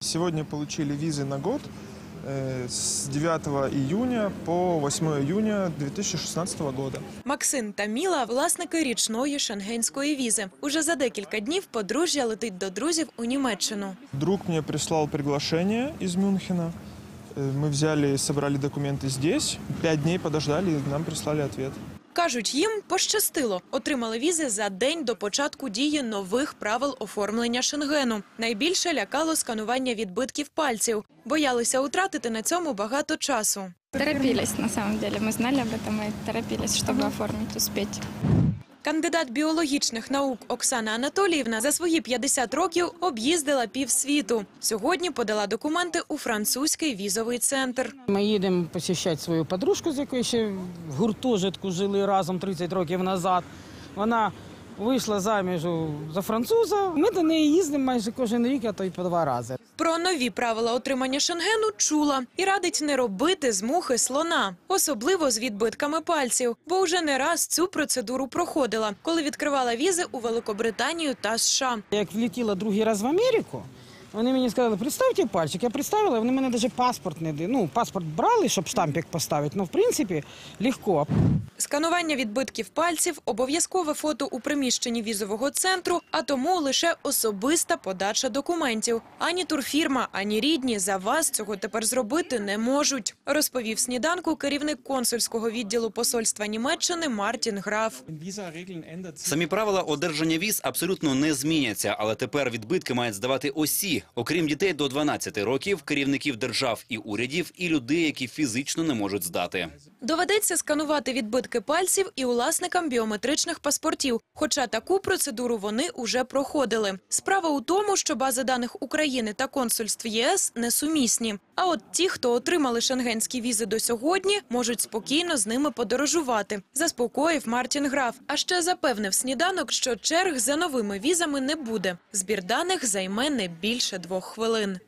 Сегодня получили визы на год э, с 9 июня по 8 июня 2016 года. Максим та Міла – власники річної шенгенської візи. Уже за декілька днів подружжя летить до друзів у Німеччину. Друг мне прислал приглашение из Мюнхена. Э, Мы взяли, собрали документы здесь. Пять дней подождали, и нам прислали ответ. Кажуть, їм пощастило. Отримали візи за день до початку дії нових правил оформлення Шенгену. Найбільше лякало сканування відбитків пальців. Боялися утратити на цьому багато часу. Торопились, на самом деле. Мы знали об этом и торопились, чтобы оформить, успеть. Кандидат біологічних наук Оксана Анатоліївна за свої 50 років об'їздила півсвіту. Сьогодні подала документи у французький візовий центр. Ми їдемо посіщати свою подружку, з якою ще в гуртожитку жили разом 30 років назад. Вона вийшла заміж за француза. Ми до неї їздимо майже кожен рік, а то й по два рази. Про нові правила отримання шенгену чула і радить не робити з мухи слона, особливо з відбитками пальців, бо вже не раз цю процедуру проходила, коли відкривала візи у Великобританію та США. Як влітіла другий раз в Америку, вони мені сказали, представте пальчик. Я представила, вони мене навіть паспорт не дали. Ну, паспорт брали, щоб штампик поставити, але в принципі легко. Сканування відбитків пальців, обов'язкове фото у приміщенні візового центру, а тому лише особиста подача документів. Ані турфірма, ані рідні за вас цього тепер зробити не можуть, розповів сніданку керівник консульського відділу посольства Німеччини Мартін Граф. Самі правила одержання віз абсолютно не зміняться, але тепер відбитки мають здавати осі, окрім дітей до 12 років, керівників держав і урядів, і людей, які фізично не можуть здати. Доведеться сканувати відбитки пальців і власникам біометричних паспортів, хоча таку процедуру вони уже проходили. Справа у тому, що бази даних України та консульств ЄС несумісні. А от ті, хто отримали шенгенські візи до сьогодні, можуть спокійно з ними подорожувати, заспокоїв Мартін Граф. А ще запевнив сніданок, що черг за новими візами не буде. Збір даних займе не більше двох хвилин.